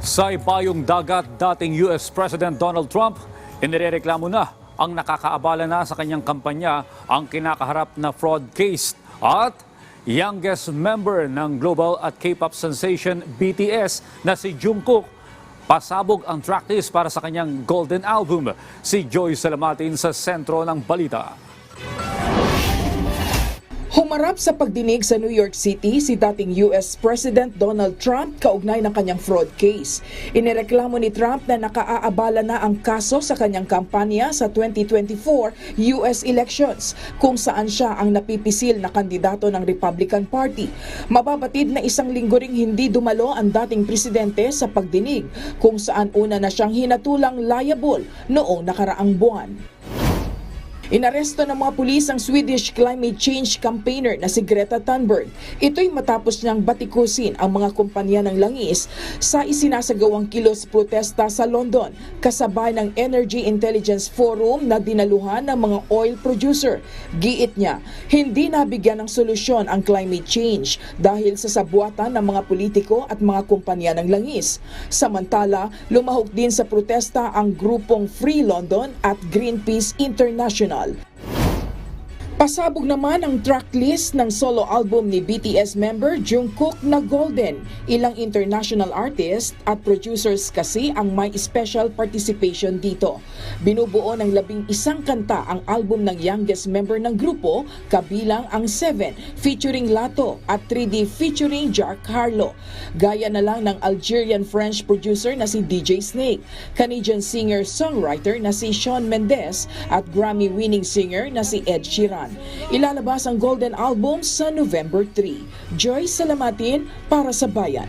Sa ipayong dagat, dating US President Donald Trump, inireklamo na ang nakakaabala na sa kanyang kampanya ang kinakaharap na fraud case at youngest member ng global at K-pop sensation BTS na si Jungkook pasabog ang tracklist para sa kanyang golden album. Si Joy Salamatin sa sentro ng balita. Humarap sa pagdinig sa New York City si dating US President Donald Trump kaugnay ng kanyang fraud case. Inireklamo ni Trump na nakaaabala na ang kaso sa kanyang kampanya sa 2024 US elections kung saan siya ang napipisil na kandidato ng Republican Party. Mababatid na isang linggo ring hindi dumalo ang dating presidente sa pagdinig kung saan una na siyang hinatulang liable noong nakaraang buwan. Inaresto ng mga pulis ang Swedish climate change campaigner na si Greta Thunberg. Ito'y matapos niyang batikusin ang mga kumpanya ng langis sa isinasagawang kilos protesta sa London kasabay ng Energy Intelligence Forum na dinaluhan ng mga oil producer. Giit niya, hindi nabigyan ng solusyon ang climate change dahil sa sabuatan ng mga politiko at mga kumpanya ng langis. Samantala, lumahok din sa protesta ang grupong Free London at Greenpeace International. brutal. Pasabog naman ang tracklist ng solo album ni BTS member Jungkook na Golden. Ilang international artists at producers kasi ang may special participation dito. Binubuo ng labing isang kanta ang album ng youngest member ng grupo, kabilang ang Seven featuring Lato at 3D featuring Jack Harlow. Gaya na lang ng Algerian-French producer na si DJ Snake, Canadian singer-songwriter na si Shawn Mendes at Grammy-winning singer na si Ed Sheeran. Ilalabas ang Golden Album sa November 3. Joy Salamatin para sa Bayan.